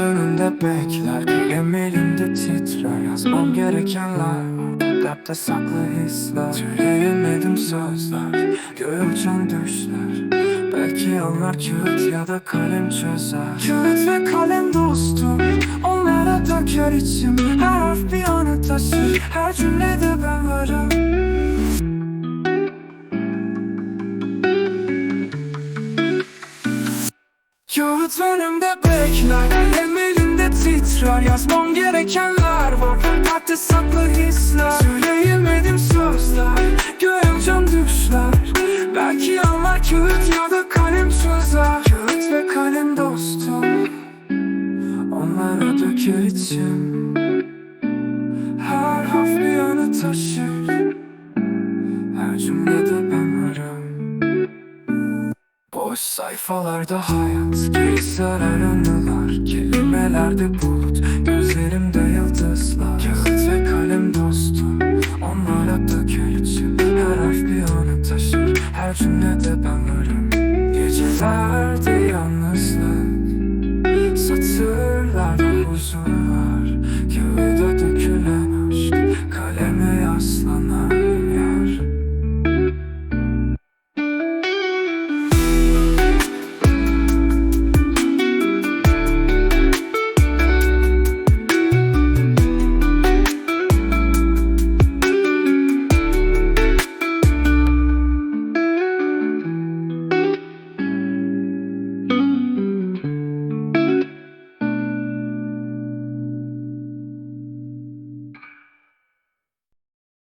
Kalem elimde titrer. Yazmam gerekenler Kalpte saklı hisler. Söyleyemedim sözler. Göğe uçan düşler. Belki anlar kağıt ya da kalem çözer. Kağıt ve kalem dostum. Onlara döker içim. Her harf bir anı taşır. Her cümlede ben varım. Kağıt önümde bekler Onlara döker içim Her harf bir anı taşır. Her cümlede ben varım. Boş sayfalarda hayat Geri sarar anılar Kelimelerde bulut Gözlerimde yıldızlar Kağıt ve kalem dostum. Onlara döker içim Her harf bir anı taşır. Her cümlede ben varım. Geceler